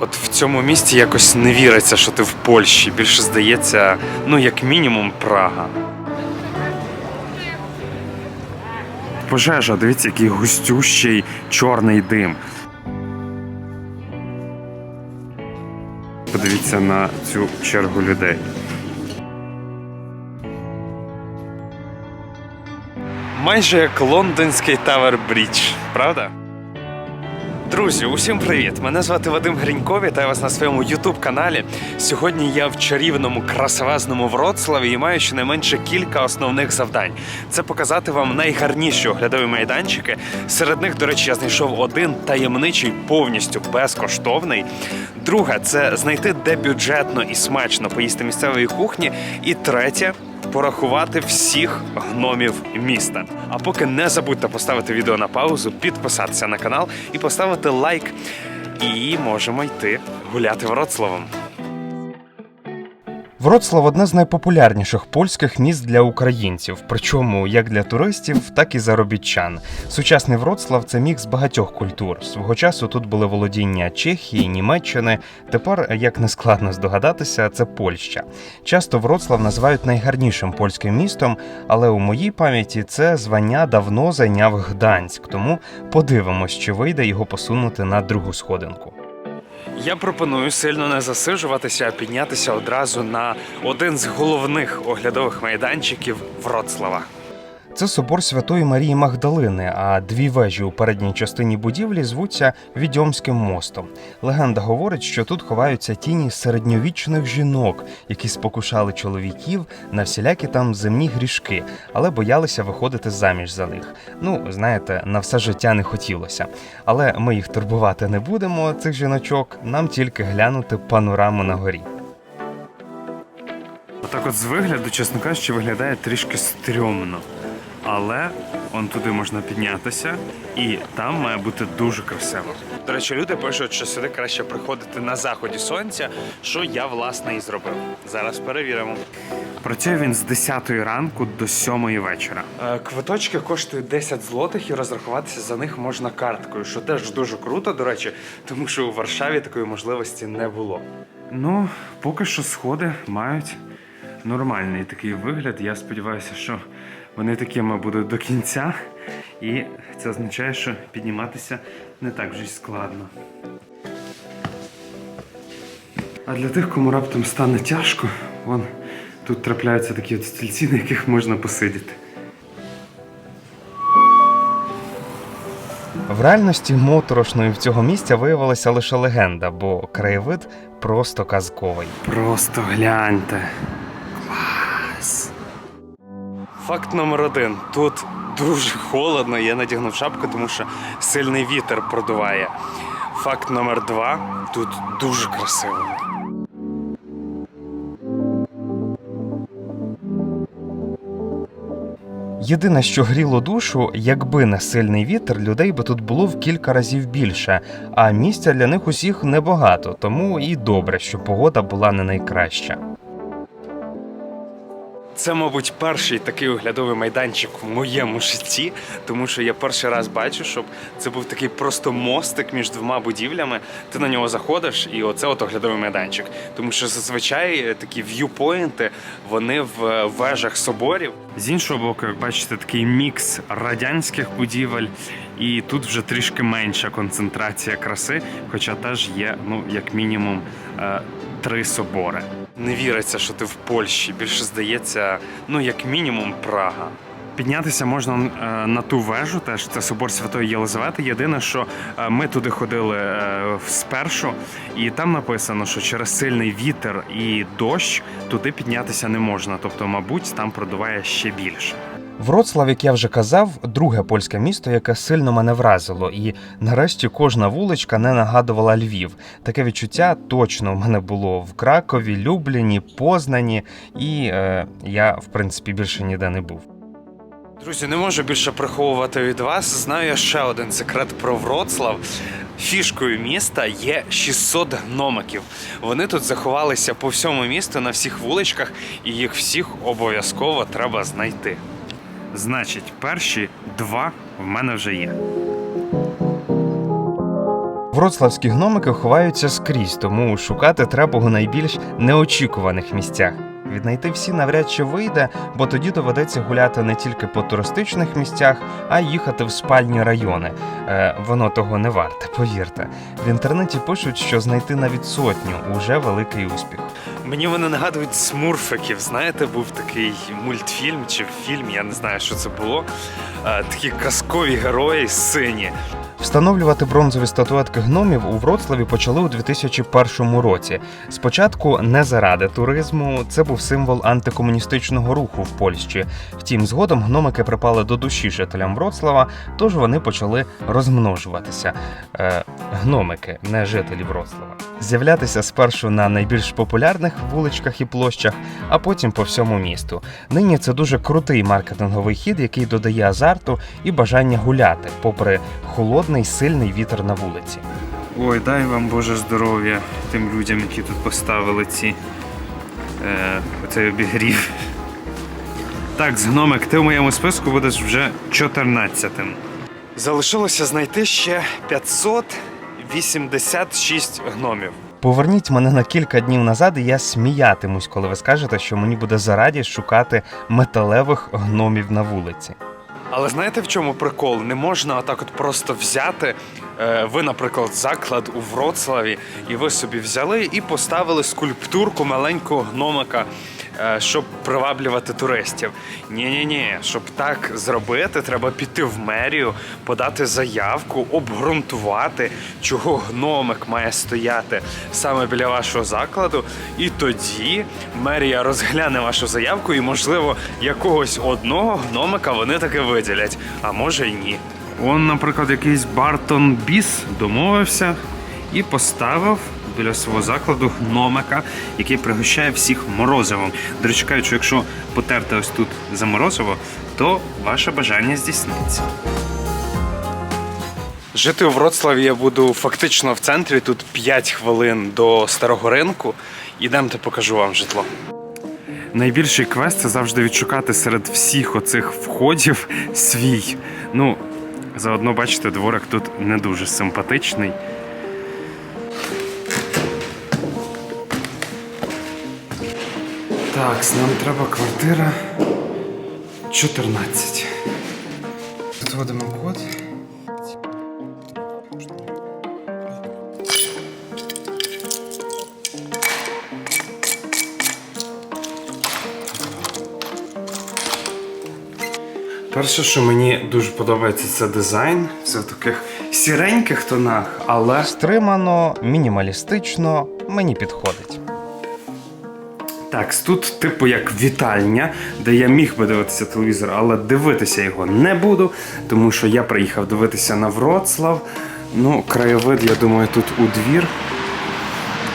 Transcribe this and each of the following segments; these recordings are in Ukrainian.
От в цьому місті якось не віриться, що ти в Польщі. Більше здається, ну як мінімум, Прага. Пожежа, дивіться, який густющий чорний дим. Подивіться на цю чергу людей. Майже як лондонський Тавер Брідж, правда? Друзі, усім привіт! Мене звати Вадим Гринько, вітаю вас на своєму youtube каналі. Сьогодні я в чарівному красивезному Вроцлаві і маю щонайменше кілька основних завдань. Це показати вам найгарніші оглядові майданчики. Серед них, до речі, я знайшов один таємничий, повністю безкоштовний. Друге, це знайти, де бюджетно і смачно поїсти місцевої кухні. І третє порахувати всіх гномів міста. А поки не забудьте поставити відео на паузу, підписатися на канал і поставити лайк. І можемо йти гуляти Вроцлавом. Вроцлав одне з найпопулярніших польських міст для українців, причому як для туристів, так і заробітчан. Сучасний Вроцлав це мікс багатьох культур. Свого часу тут були володіння Чехії, Німеччини. Тепер, як не складно здогадатися, це Польща. Часто Вроцлав називають найгарнішим польським містом, але у моїй пам'яті це звання давно зайняв Гданськ. Тому подивимось, чи вийде його посунути на другу сходинку. Я пропоную сильно не засиджуватися, а піднятися одразу на один з головних оглядових майданчиків Вроцлава. Це собор Святої Марії Магдалини, а дві вежі у передній частині будівлі звуться Відьомським мостом. Легенда говорить, що тут ховаються тіні середньовічних жінок, які спокушали чоловіків на всілякі там земні грішки, але боялися виходити заміж за них. Ну, знаєте, на все життя не хотілося. Але ми їх турбувати не будемо, цих жіночок, нам тільки глянути панораму на горі. Отак от з вигляду, чесно кажучи, виглядає трішки стрьомно. Але он туди можна піднятися, і там має бути дуже красиво. До речі, люди пишуть, що сюди краще приходити на заході сонця, що я власне і зробив. Зараз перевіримо. Працює він з 10 ранку до 7 вечора. Е, Квиточки коштують 10 злотих і розрахуватися за них можна карткою, що теж дуже круто, до речі, тому що у Варшаві такої можливості не було. Ну, поки що сходи мають нормальний такий вигляд. Я сподіваюся, що вони такими будуть до кінця. І це означає, що підніматися не так вже й складно. А для тих, кому раптом стане тяжко, вон тут трапляються такі от стільці, на яких можна посидіти. В реальності моторошною в цього місця виявилася лише легенда, бо краєвид просто казковий. Просто гляньте. Клас. Факт номер один. Тут дуже холодно, я надягнув шапку, тому що сильний вітер продуває. Факт номер два. Тут дуже красиво. Єдине, що гріло душу, якби не сильний вітер, людей би тут було в кілька разів більше, а місця для них усіх небагато, тому і добре, що погода була не найкраща. Це, мабуть, перший такий оглядовий майданчик в моєму житті, тому що я перший раз бачу, щоб це був такий просто мостик між двома будівлями. Ти на нього заходиш, і оце от оглядовий майданчик. Тому що зазвичай е, такі в'юпоінти вони в е, вежах соборів. З іншого боку, як бачите, такий мікс радянських будівель, і тут вже трішки менша концентрація краси, хоча теж є, ну, як мінімум, е, три собори. Не віриться, що ти в Польщі. Більше здається, ну як мінімум, Прага. Піднятися можна е, на ту вежу, теж це собор Святої Єлизавети. Єдине, що е, ми туди ходили е, спершу, і там написано, що через сильний вітер і дощ туди піднятися не можна. Тобто, мабуть, там продуває ще більше. Вроцлав, як я вже казав, друге польське місто, яке сильно мене вразило, і нарешті кожна вуличка не нагадувала Львів. Таке відчуття точно в мене було в Кракові, Любліні, Познані, і е, я, в принципі, більше ніде не був. Друзі, не можу більше приховувати від вас. Знаю я ще один секрет про Вроцлав. Фішкою міста є 600 гномиків. Вони тут заховалися по всьому місту на всіх вуличках, і їх всіх обов'язково треба знайти. Значить, перші два в мене вже є. Вроцлавські гномики ховаються скрізь, тому шукати треба у найбільш неочікуваних місцях. Віднайти всі навряд чи вийде, бо тоді доведеться гуляти не тільки по туристичних місцях, а й їхати в спальні райони. Е, воно того не варте, повірте. В інтернеті пишуть, що знайти навіть сотню уже великий успіх. Мені вони нагадують смурфиків. Знаєте, був такий мультфільм чи фільм, я не знаю, що це було. Е, Такі казкові герої сині. Встановлювати бронзові статуетки гномів у Вроцлаві почали у 2001 році. Спочатку не заради туризму, це був символ антикомуністичного руху в Польщі. Втім, згодом гномики припали до душі жителям Вроцлава, тож вони почали розмножуватися. Е, гномики, не жителі Вроцлава. З'являтися спершу на найбільш популярних вуличках і площах, а потім по всьому місту. Нині це дуже крутий маркетинговий хід, який додає азарту і бажання гуляти, попри холодний сильний вітер на вулиці. Ой, дай вам Боже здоров'я тим людям, які тут поставили ці е, оцей обігрів. Так, з гномик, ти в моєму списку будеш вже 14-тим. Залишилося знайти ще 586 гномів. Поверніть мене на кілька днів назад, і я сміятимусь, коли ви скажете, що мені буде зарадість шукати металевих гномів на вулиці. Але знаєте в чому прикол? Не можна отак от просто взяти. е, Ви, наприклад, заклад у Вроцлаві, і ви собі взяли і поставили скульптурку маленького гномика, щоб приваблювати туристів. Ні, ні, ні, щоб так зробити, треба піти в мерію, подати заявку, обґрунтувати, чого гномик має стояти саме біля вашого закладу. І тоді мерія розгляне вашу заявку, і, можливо, якогось одного гномика вони таки виділять, а може й ні. Он, наприклад, якийсь Бартон Біс домовився і поставив біля свого закладу гномика, який пригощає всіх морозивом. До речі, кажучи, якщо потерти ось тут за морозиво, то ваше бажання здійсниться. Жити у Вроцлаві я буду фактично в центрі. Тут 5 хвилин до старого ринку. Ідемте, покажу вам житло. Найбільший квест це завжди відшукати серед всіх оцих входів свій. Ну, заодно, бачите, дворик тут не дуже симпатичний. Так, нам треба квартира 14. Тут вводимо код. Перше, що мені дуже подобається, це дизайн. Все в таких сіреньких тонах, але Стримано, мінімалістично, мені підходить. Так, тут, типу, як вітальня, де я міг би дивитися телевізор, але дивитися його не буду, тому що я приїхав дивитися на Вроцлав. Ну, краєвид, я думаю, тут у двір.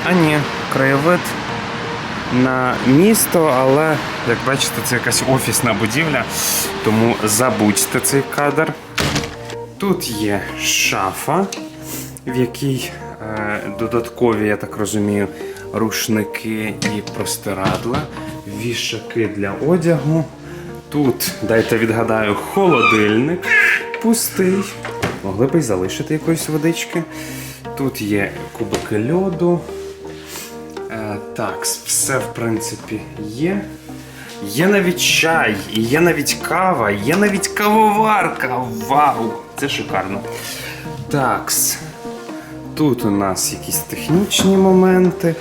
А ні, краєвид на місто, але як бачите, це якась офісна будівля, тому забудьте цей кадр. Тут є шафа, в якій е, додаткові, я так розумію, рушники і простирадла, вішаки для одягу. Тут, дайте відгадаю, холодильник пустий. Могли б і залишити якоїсь водички. Тут є кубики льоду. Е, так, все в принципі є. Є навіть чай, є навіть кава, є навіть кавоварка. Вау! Це шикарно. Такс. Тут у нас якісь технічні моменти.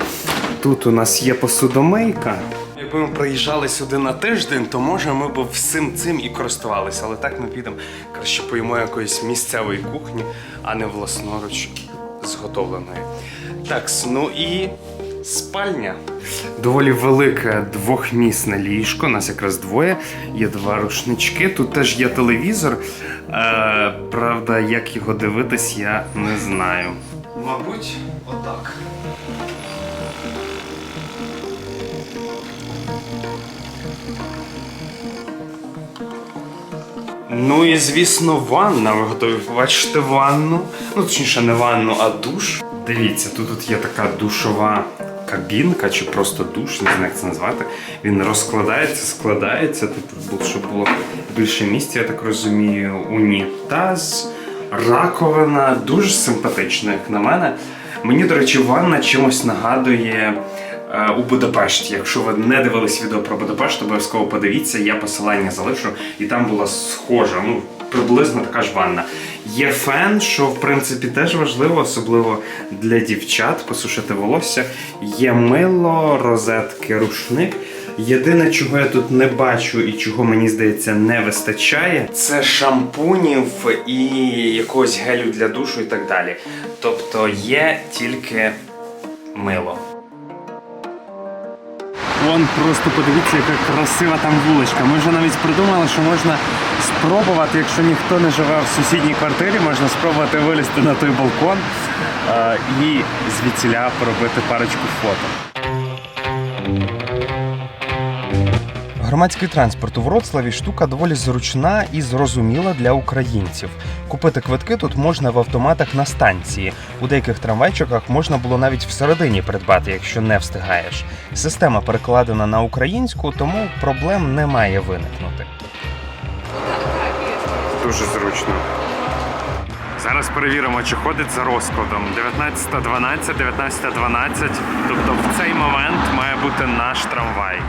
Тут у нас є посудомийка. Якби ми приїжджали сюди на тиждень, то може ми б всім цим і користувалися. Але так ми підемо краще поїмо якоїсь місцевої кухні, а не власноруч зготовленої. Такс, ну і спальня. Доволі велике двохмісне ліжко, нас якраз двоє. Є два рушнички. Тут теж є телевізор. Е, правда, як його дивитись, я не знаю. Мабуть, отак. Ну і звісно, ванна. Ви готові побачити ванну. Ну, точніше, не ванну, а душ. Дивіться, тут, тут є така душова кабінка, чи просто душ, не знаю, як це назвати. Він розкладається, складається, типу, щоб було більше місця, я так розумію, унітаз, Раковина дуже симпатична, як на мене. Мені, до речі, ванна чимось нагадує е, у Будапешті. Якщо ви не дивились відео про Будапешт, обов'язково подивіться, я посилання залишу, і там була схожа, ну, приблизно така ж ванна. Є фен, що в принципі теж важливо, особливо для дівчат, посушити волосся. Є мило, розетки, рушник. Єдине, чого я тут не бачу і чого мені здається не вистачає, це шампунів і якогось гелю для душу і так далі. Тобто є тільки мило. Вон просто подивіться, яка красива там вуличка. Ми вже навіть придумали, що можна спробувати, якщо ніхто не живе в сусідній квартирі, можна спробувати вилізти на той балкон е, і звідсіля поробити парочку фото. Громадський транспорт у Вроцлаві штука доволі зручна і зрозуміла для українців. Купити квитки тут можна в автоматах на станції. У деяких трамвайчиках можна було навіть всередині придбати, якщо не встигаєш. Система перекладена на українську, тому проблем не має виникнути. Дуже зручно. Зараз перевіримо, чи ходить за розкладом. 19.12, 19.12. Тобто в цей момент має бути наш трамвай.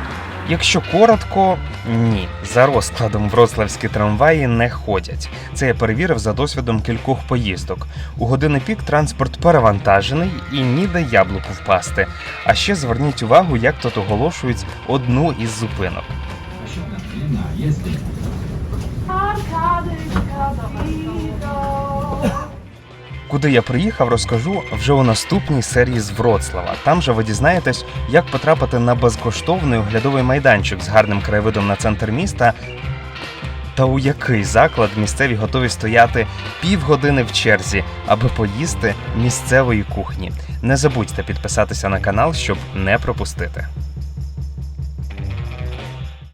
Якщо коротко, ні, за розкладом вроцлавські трамваї не ходять. Це я перевірив за досвідом кількох поїздок. У години пік транспорт перевантажений і ніде яблуку впасти. А ще зверніть увагу, як тут оголошують одну із зупинок. Куди я приїхав, розкажу вже у наступній серії з Вроцлава. Там же ви дізнаєтесь, як потрапити на безкоштовний оглядовий майданчик з гарним краєвидом на центр міста. Та у який заклад місцеві готові стояти півгодини в черзі, аби поїсти місцевої кухні. Не забудьте підписатися на канал, щоб не пропустити.